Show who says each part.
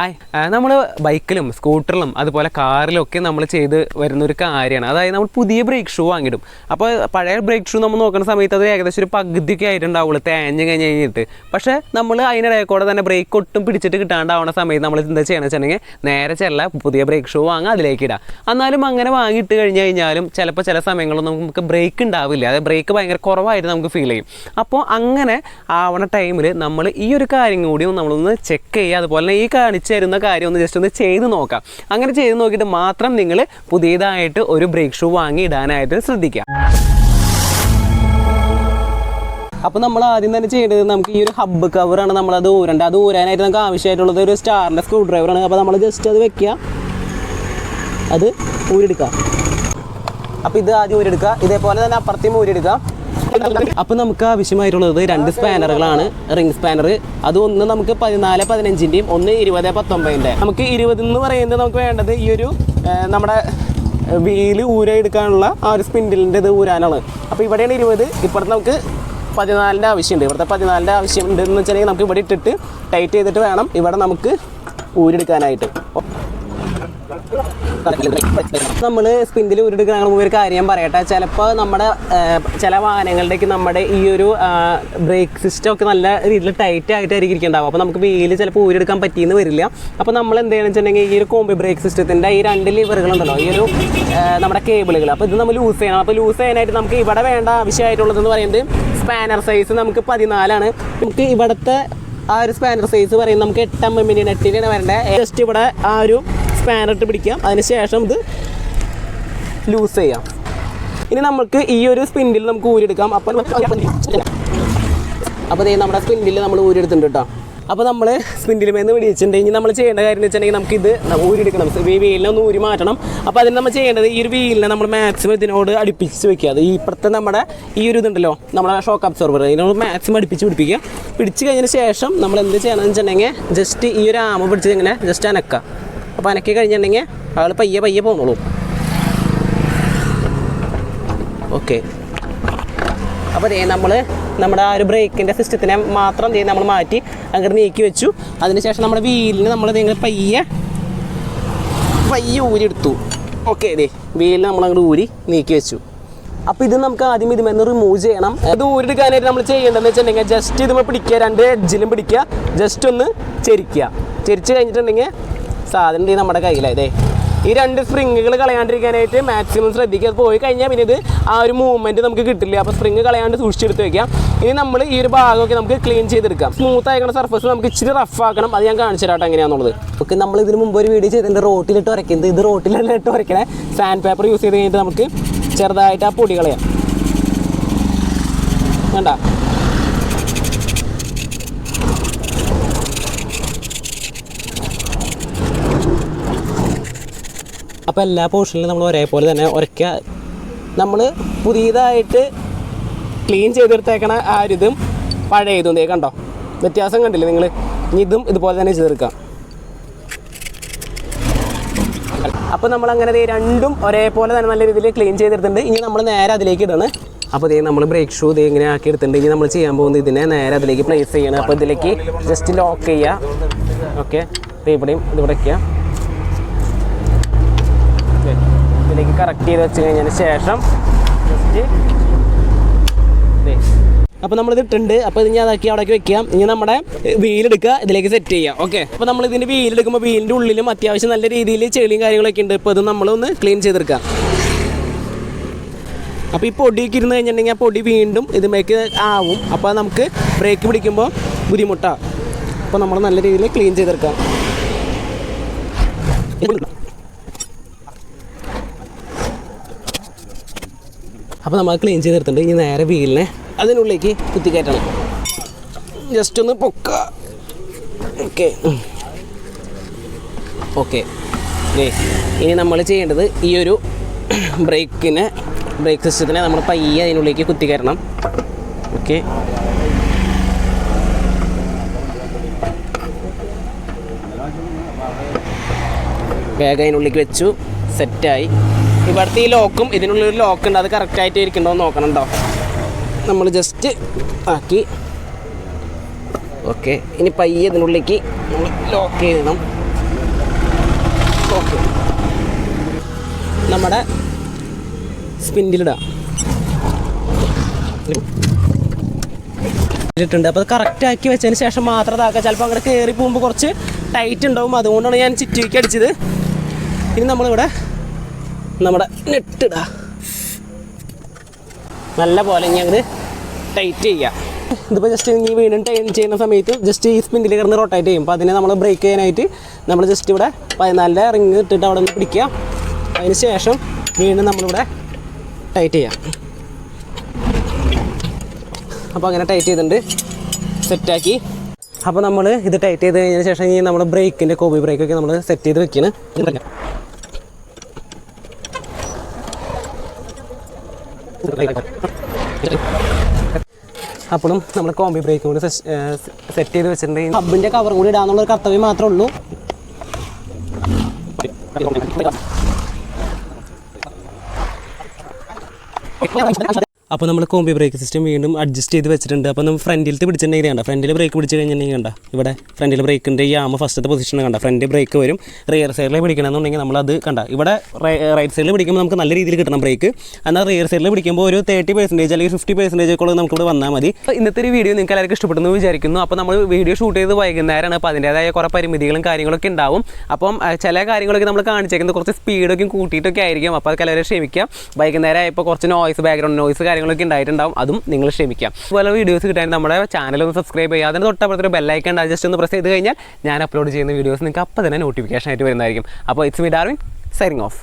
Speaker 1: Hi നമ്മൾ ബൈക്കിലും സ്കൂട്ടറിലും അതുപോലെ കാറിലും ഒക്കെ നമ്മൾ ചെയ്ത് വരുന്ന ഒരു കാര്യമാണ്. അതായത് നമ്മൾ പുതിയ ബ്രേക്ക് ഷൂ വാങ്ങിടും അപ്പോൾ പഴയ ബ്രേക്ക് ഷൂ നമ്മൾ നോക്കുന്ന സമയത്ത് അത് ഏകദേശം ഒരു പകുതിയൊക്കെ ആയിട്ടുണ്ടാവുള്ളൂ തേഞ്ഞ് കഴിഞ്ഞ് കഴിഞ്ഞിട്ട്. പക്ഷേ നമ്മൾ അതിനിടയിൽ കൂടെ തന്നെ ബ്രേക്ക് ഒട്ടും പിടിച്ചിട്ട് കിട്ടാണ്ടാവുന്ന സമയത്ത് നമ്മൾ എന്താ ചെയ്യണമെന്ന് വെച്ചിട്ടുണ്ടെങ്കിൽ നേരെ ചെല്ല പുതിയ ബ്രേക്ക് ഷൂ വാങ്ങാം അതിലേക്ക് ഇടാം. എന്നാലും അങ്ങനെ വാങ്ങിയിട്ട് കഴിഞ്ഞ് കഴിഞ്ഞാലും ചിലപ്പോൾ ചില സമയങ്ങളൊന്നും നമുക്ക് ബ്രേക്ക് ഉണ്ടാവില്ല. അതായത് ബ്രേക്ക് ഭയങ്കര കുറവായിട്ട് നമുക്ക് ഫീൽ ചെയ്യും. അപ്പോൾ അങ്ങനെ ആവണ ടൈമിൽ നമ്മൾ ഈ ഒരു കാര്യം കൂടി നമ്മളൊന്ന് ചെക്ക് ചെയ്യുക. അതുപോലെ ഈ കാണിച്ചു തരുന്ന കാര്യം ഒന്ന് ജസ്റ്റ് ഒന്ന് ചെയ്ത് നോക്കാം. അങ്ങനെ ചെയ്ത് നോക്കിയിട്ട് മാത്രം നിങ്ങൾ പുതിയതായിട്ട് ഒരു ബ്രേക്ക് ഷൂ വാങ്ങി ഇടാനായിട്ട് ശ്രദ്ധിക്കാം അപ്പോൾ നമ്മൾ ആദ്യം തന്നെ ചെയ്യേണ്ടത് നമുക്ക് ഈ ഒരു ഹബ്ബ് കവറാണ് നമ്മളത് ഊരേണ്ടത് അത് ഊരാനായിട്ട് നമുക്ക് ആവശ്യമായിട്ടുള്ളത് ഒരു സ്റ്റാറിന്റെ സ്ക്രൂ ഡ്രൈവറാണ് അപ്പോൾ നമ്മൾ ജസ്റ്റ് അത് വെക്കുക. അത് ഊരെടുക്കുക അപ്പോൾ ഇത് ആദ്യം ഊരെടുക്കുക ഇതേപോലെ തന്നെ അപ്പുറത്തേയും ഊരെടുക്കുക അപ്പോൾ നമുക്ക് ആവശ്യമായിട്ടുള്ളത് രണ്ട് സ്പാനറുകളാണ് റിംഗ് സ്പാനർ അത് ഒന്ന് നമുക്ക് പതിനാല് പതിനഞ്ചിന്റെയും ഒന്ന് ഇരുപത് പത്തൊമ്പതിന്റെ നമുക്ക് ഇരുപത് എന്ന് പറയുന്നത് നമുക്ക് വേണ്ടത് ഈ ഒരു നമ്മുടെ വീൽ ഊര എടുക്കാനുള്ള ആ ഒരു സ്പിൻഡിലിന്റെ ഇത് ഊരാനാണ്. അപ്പോൾ ഇവിടെയാണ് ഇരുപത്. ഇപ്പുറത്ത് നമുക്ക് പതിനാലിന്റെ ആവശ്യമുണ്ട്. ഇവിടുത്തെ പതിനാലിന്റെ ആവശ്യമുണ്ട് എന്ന് വെച്ചിട്ടുണ്ടെങ്കിൽ നമുക്ക് ഇവിടെ ഇട്ടിട്ട് ടൈറ്റ് ചെയ്തിട്ട് വേണം ഇവിടെ നമുക്ക് ഊരെടുക്കാനായിട്ട്. നമ്മൾ സ്പിൻഡിൽ ഉരുടുക്കുന്ന ഒരു കാര്യം പറയട്ടെ. ചിലപ്പോൾ നമ്മുടെ ചില വാഹനങ്ങളുടെയൊക്കെ നമ്മുടെ ഈ ഒരു ബ്രേക്ക് സിസ്റ്റം ഒക്കെ നല്ല രീതിയിൽ ടൈറ്റ് ആയിട്ടായിരിക്കും ഇരിക്കുന്നുണ്ടാവും അപ്പോൾ നമുക്ക് വെയിൽ ചിലപ്പോൾ ഊരെടുക്കാൻ പറ്റിയെന്ന് വരില്ല. അപ്പോൾ നമ്മൾ എന്ത് ചെയ്യണമെന്ന് വെച്ചിട്ടുണ്ടെങ്കിൽ ഈ ഒരു കോമ്പി ബ്രേക്ക് സിസ്റ്റത്തിന്റെ ഈ രണ്ട് ലിവറുകളുണ്ടല്ലോ ഈ ഒരു നമ്മുടെ കേബിളുകൾ അപ്പോൾ ഇത് നമ്മൾ ലൂസ് ചെയ്യണം. അപ്പോൾ ലൂസ് ചെയ്യാനായിട്ട് നമുക്ക് ഇവിടെ വേണ്ട ആവശ്യമായിട്ടുള്ളതെന്ന് പറയുന്നത് സ്പാനർ സൈസ് നമുക്ക് പതിനാലാണ്. നമുക്ക് ഇവിടുത്തെ ആ ഒരു സ്പാനർ സൈസ് പറയുന്നത് നമുക്ക് എട്ട് എം എമ്മിന്റെ എട്ടിനാണ് വരേണ്ടത്. ജസ്റ്റ് ഇവിടെ ആ ഒരു സ്പാനർ ഇട്ട് പിടിക്കാം. അതിനുശേഷം ഇത് ലൂസ് ചെയ്യാം. ഇനി നമുക്ക് ഈ ഒരു സ്പിൻഡിൽ നമുക്ക് ഊരിയെടുക്കാം. അപ്പം അപ്പോൾ ഇതേ നമ്മുടെ സ്പിൻഡിൽ നമ്മൾ ഊരിയെടുത്തിട്ടുണ്ട് കേട്ടോ. അപ്പോൾ നമ്മൾ സ്പിൻഡിൽ മേന്ന് പിടിച്ചിട്ടുണ്ടെങ്കിൽ നമ്മൾ ചെയ്യേണ്ട കാര്യം എന്ന് വെച്ചിട്ടുണ്ടെങ്കിൽ നമുക്ക് ഇത് ഊരിയെടുക്കണം. ഈ വീലിനെ ഒന്ന് ഊരി മാറ്റണം. അപ്പോൾ അതിന് നമ്മൾ ചെയ്യേണ്ടത് ഈ ഒരു വീലിനെ നമ്മൾ മാക്സിമം ഇതിനോട് അടുപ്പിച്ച് വെക്കുക. അത് ഈ ഇപ്പുറത്തെ നമ്മുടെ ഈ ഒരു ഇതുണ്ടല്ലോ നമ്മുടെ ഷോക്ക് അബ്സോർബർ ഇതിനോട് മാക്സിമം അടുപ്പിച്ച് പിടിപ്പിക്കുക. പിടിച്ച് കഴിഞ്ഞതിന് ശേഷം നമ്മൾ എന്ത് ചെയ്യണമെന്ന് വെച്ചിട്ടുണ്ടെങ്കിൽ ജസ്റ്റ് ഈ ഒരു ആമ പിടിച്ച് ഇങ്ങനെ ജസ്റ്റ് അനക്കുക. അപ്പോൾ അനക്കി കഴിഞ്ഞിട്ടുണ്ടെങ്കിൽ ആൾ പയ്യെ പയ്യെ പോന്നോളൂ. ഓക്കെ. അപ്പോൾ ദേ നമ്മൾ നമ്മുടെ ആ ഒരു ബ്രേക്കിന്റെ സിസ്റ്റത്തിനെ മാത്രം ദേ നമ്മൾ മാറ്റി അങ്ങോട്ട് നീക്കി വെച്ചു. അതിനുശേഷം നമ്മുടെ വീലിന് നമ്മൾ നിങ്ങൾ പയ്യെ പയ്യെ ഊരി എടുത്തു. ഓക്കെ ദേ വീലിന് നമ്മൾ അങ്ങോട്ട് ഊരി നീക്കി വെച്ചു. അപ്പോൾ ഇത് നമുക്ക് ആദ്യം ഇതുമെന്ന് റിമൂവ് ചെയ്യണം. ഇത് ഊരിടുക്കാനായിട്ട് നമ്മൾ ചെയ്യേണ്ടതെന്ന് വെച്ചിട്ടുണ്ടെങ്കിൽ ജസ്റ്റ് ഇതുമ്പോൾ പിടിക്കുക രണ്ട് എഡ്ജിലും പിടിക്കുക ജസ്റ്റ് ഒന്ന് ചെരിക്കുക. ചെരിച്ച് കഴിഞ്ഞിട്ടുണ്ടെങ്കിൽ സാധനം ഉണ്ട് നമ്മുടെ കയ്യിലായതേ ഈ രണ്ട് സ്പ്രിങ്ങുകൾ കളയാണ്ടിരിക്കാനായിട്ട് മാക്സിമം ശ്രദ്ധിക്കുക പോയി കഴിഞ്ഞാൽ പിന്നെ ഇത് ആ ഒരു മൂവ്മെന്റ് നമുക്ക് കിട്ടില്ല. അപ്പോൾ സ്പ്രിങ് കളയാണ്ട് സൂക്ഷിച്ചെടുത്ത് വെക്കാം. ഇനി നമ്മൾ ഈ ഒരു ഭാഗമൊക്കെ നമുക്ക് ക്ലീൻ ചെയ്തെടുക്കാം. സ്മൂത്ത് ആയിക്കുന്ന സർഫസ് നമുക്ക് ഇച്ചിരി റഫ് ആക്കണം. അത് ഞാൻ കാണിച്ചു തരാട്ടോ എങ്ങനെയാണെന്നുള്ളത് ഓക്കെ നമ്മൾ ഇതിന് മുമ്പ് ഒരു വീഡിയോ ചെയ്തിട്ടുണ്ട്. റോട്ടിലിട്ട് ഉരയ്ക്കുന്നത് ഇത് റോട്ടിലല്ല ഇട്ട് ഉരയ്ക്കണേ സാൻഡ് പേപ്പർ യൂസ് ചെയ്ത് കഴിഞ്ഞിട്ട് നമുക്ക് ചെറുതായിട്ട് ആ പൊടി കളയാം. വേണ്ട അപ്പോൾ എല്ലാ പോർഷനിലും നമ്മൾ ഒരേപോലെ തന്നെ ഉരയ്ക്കുക. നമ്മൾ പുതിയതായിട്ട് ക്ലീൻ ചെയ്തെടുത്തേക്കണ ആ ഒരു ഇതും പഴയ ഇതും കണ്ടോ? വ്യത്യാസം കണ്ടില്ലേ നിങ്ങൾ ഇനി ഇതും ഇതുപോലെ തന്നെ ചെയ്തെടുക്കാം അപ്പോൾ നമ്മൾ അങ്ങനെ രണ്ടും ഒരേപോലെ തന്നെ നല്ല രീതിയിൽ ക്ലീൻ ചെയ്തെടുത്തിട്ടുണ്ട്. ഇനി നമ്മൾ നേരെ അതിലേക്ക് ഇടണം. അപ്പോൾ ഇതേ നമ്മൾ ബ്രേക്ക് ഷൂ ഇതേ ഇങ്ങനെ ആക്കി എടുത്തിട്ടുണ്ട്. ഇനി നമ്മൾ ചെയ്യാൻ പോകുന്നത് ഇതിനെ നേരെ അതിലേക്ക് പ്ലേസ് ചെയ്യണം. അപ്പോൾ ഇതിലേക്ക് ജസ്റ്റ് ലോക്ക് ചെയ്യുക. ഓക്കെ ഇവിടെയും ഇതിവിടെ വയ്ക്കുക ഓക്കേ. ഇതിലേക്ക് കറക്റ്റ് ചെയ്ത് വെച്ച് കഴിഞ്ഞതിന് ശേഷം ജസ്റ്റ് അപ്പോൾ നമ്മളിത് ഇട്ടുണ്ട് അപ്പോൾ ഇത് ഞാൻ അതാക്കി അവിടേക്ക് വെക്കാം. ഇനി നമ്മുടെ വീലെടുക്കുക ഇതിലേക്ക് സെറ്റ് ചെയ്യാം. ഓക്കെ അപ്പോൾ നമ്മൾ ഇതിന്റെ വീലെടുക്കുമ്പോൾ വീലിന്റെ ഉള്ളിലും അത്യാവശ്യം നല്ല രീതിയിൽ ചെളിയും കാര്യങ്ങളൊക്കെ ഉണ്ട്. ഇപ്പോൾ ഇത് നമ്മളൊന്ന് ക്ലീൻ ചെയ്തെടുക്കാം. അപ്പോൾ ഈ പൊടിയൊക്കെ ഇരുന്ന് കഴിഞ്ഞിട്ടുണ്ടെങ്കിൽ ആ പൊടി വീണ്ടും ഇതുമേക്ക് ആവും. അപ്പോൾ നമുക്ക് ബ്രേക്ക് പിടിക്കുമ്പോൾ ബുദ്ധിമുട്ടാണ് അപ്പോൾ നമ്മൾ നല്ല രീതിയിൽ ക്ലീൻ ചെയ്തെടുക്കാം. അപ്പോൾ നമ്മൾ ക്ലീൻ ചെയ്തെടുത്തിട്ടുണ്ട്. ഇനി നേരെ വീലിനെ അതിനുള്ളിലേക്ക് കുത്തിക്കയറ്റണം. ജസ്റ്റ് ഒന്ന് പൊക്ക. ഓക്കെ ഓക്കെ ഇനി നമ്മൾ ചെയ്യേണ്ടത് ഈ ഒരു ബ്രേക്കിനെ ബ്രേക്ക് സിസ്റ്റത്തിനെ നമ്മൾ പയ്യെ അതിനുള്ളിലേക്ക് കുത്തിക്കയറണം ഓക്കെ വേഗം അതിനുള്ളിലേക്ക് വെച്ചു. സെറ്റായി ഇവിടുത്തെ ഈ ലോക്കും ഇതിനുള്ളിൽ ലോക്ക് ഉണ്ട്. അത് കറക്റ്റായിട്ട് ഇരിക്കണ്ടോ എന്ന് നോക്കണം കേട്ടോ നമ്മൾ ജസ്റ്റ് ആക്കി. ഓക്കെ ഇനി പയ്യെ ഇതിനുള്ളിലേക്ക് നമ്മൾ ലോക്ക് ചെയ്യണം. ഓക്കെ നമ്മുടെ സ്പിൻഡിലിടാം ഇട്ടിട്ടുണ്ട്. അപ്പോൾ അത് കറക്റ്റ് ആക്കി വെച്ചതിന് ശേഷം മാത്രം ഇതാക്കുക ചിലപ്പോൾ അങ്ങനെ കയറി പോകുമ്പോൾ കുറച്ച് ടൈറ്റ് ഉണ്ടാവും. അതുകൊണ്ടാണ് ഞാൻ ചുറ്റിക്ക് അടിച്ചത്. ഇനി നമ്മളിവിടെ നമ്മുടെ നെട്ടിട. നല്ല പോലെ ഇനി അങ്ങ് ടൈറ്റ് ചെയ്യാം. ഇതിപ്പോൾ ജസ്റ്റ് ഇനി വീണ്ടും ടൈൻ ചെയ്യുന്ന സമയത്ത് ജസ്റ്റ് ഈ സ്പിൻഡിൽ കിടന്ന് റൊട്ടേറ്റ് ചെയ്യും. അപ്പോൾ അതിനെ നമ്മൾ ബ്രേക്ക് ചെയ്യാനായിട്ട് നമ്മൾ ജസ്റ്റ് ഇവിടെ പതിനാലിന്റെ റിങ് ഇട്ടിട്ട് അവിടെ നിന്ന് പിടിക്കുക. അതിന് ശേഷം വീണ്ടും നമ്മളിവിടെ ടൈറ്റ് ചെയ്യാം. അപ്പോൾ അങ്ങനെ ടൈറ്റ് ചെയ്തിട്ടുണ്ട്. സെറ്റാക്കി അപ്പോൾ നമ്മൾ ഇത് ടൈറ്റ് ചെയ്ത് കഴിഞ്ഞതിന് ശേഷം ഈ നമ്മുടെ ബ്രേക്കിന്റെ കോബി ബ്രേക്കൊക്കെ നമ്മൾ സെറ്റ് ചെയ്ത് വെക്കണം. അപ്പോഴും നമ്മൾ കോമ്പി ബ്രേക്കും കൂടി സെറ്റ് ചെയ്ത് വെച്ചിട്ടുണ്ടെങ്കിൽ ഹബിന്റെ കവർ കൂടി ഇടാന്നുള്ള ഒരു കർത്തവ്യം മാത്രമേ ഉള്ളൂ. അപ്പോൾ നമ്മൾ കോമ്പി ബ്രേക്ക് സിസ്റ്റം വീണ്ടും അഡ്ജസ്റ്റ് ചെയ്ത് വെച്ചിട്ടുണ്ട്. അപ്പോൾ നമ്മൾ ഫ്രണ്ടിലത്തെ പിടിച്ചിട്ടുണ്ടെങ്കിൽ കണ്ട? ഫ്രണ്ടിൽ ബ്രേക്ക് പിടിച്ച് കഴിഞ്ഞിട്ടുണ്ടെങ്കിൽ കണ്ട? ഇവിടെ ഫ്രണ്ടിൽ ബ്രേക്കിന്റെ ഈ ആമ ഫസ്റ്റത്തെ പൊസിഷൻ കണ്ട? ഫ്രണ്ട് ബ്രേക്ക് വരും. റിയർ സൈഡിൽ പിടിക്കണമെന്നുണ്ടെങ്കിൽ നമ്മളത് കണ്ട? ഇവിടെ റൈറ്റ് സൈഡിൽ പിടിക്കുമ്പോൾ നമുക്ക് നല്ല രീതിയിൽ കിട്ടണം ബ്രേക്ക് എന്നാൽ റിയർ സൈഡിൽ പിടിക്കുമ്പോൾ ഒരു തേർട്ടി പെർസെന്റേജ് അല്ലെങ്കിൽ ഫിഫ്റ്റി പെർസെന്റേജ് ഒക്കെ നമുക്ക് ഇവിടെ വന്നാൽ മതി. ഇന്നത്തെ ഒരു വീഡിയോ നിങ്ങൾക്ക് എല്ലാവർക്കും ഇഷ്ടപ്പെടുന്നു വിചാരിക്കുന്നു. അപ്പോൾ നമ്മൾ വീഡിയോ ഷൂട്ട് ചെയ്ത് വൈകുന്നേരമാണ്. അപ്പോൾ അതിന്റേതായ കുറേ പരിമിതികളും കാര്യങ്ങളൊക്കെ ഉണ്ടാവും. അപ്പം ചില കാര്യങ്ങളൊക്കെ നമ്മൾ കാണിച്ചേക്കുന്നത് കുറച്ച് സ്പീഡൊക്കെ കൂട്ടിയിട്ടൊക്കെ ആയിരിക്കും. അപ്പോൾ അതൊക്കെ എല്ലാവരും ക്ഷമിക്കാം. വൈകുന്നേരം ആയപ്പോൾ കുറച്ച് നോയ്സ് ബാക്ക്ഗ്രൗണ്ട് നോയ്സ് കാര്യങ്ങളൊക്കെ ഉണ്ടായിട്ടുണ്ടാവും. അതും നിങ്ങൾ ക്ഷമിക്കാം അതുപോലെ വീഡിയോസ് കിട്ടാൻ നമ്മുടെ ചാനൽ ഒന്ന് സബ്സ്ക്രൈബ് ചെയ്യുക. അതിന് തൊട്ടപ്പുറത്തൊരു ബെല്ലൈക്കൺ ജസ്റ്റ് ഒന്ന് പ്രസ് ചെയ്ത് കഴിഞ്ഞാൽ ഞാൻ അപ്ലോഡ് ചെയ്യുന്ന വീഡിയോസ് നിങ്ങൾക്ക് അപ്പോൾ തന്നെ നോട്ടിഫിക്കേഷൻ ആയിട്ട് വരുന്നതായിരിക്കും. അപ്പോൾ it's me Darwin signing off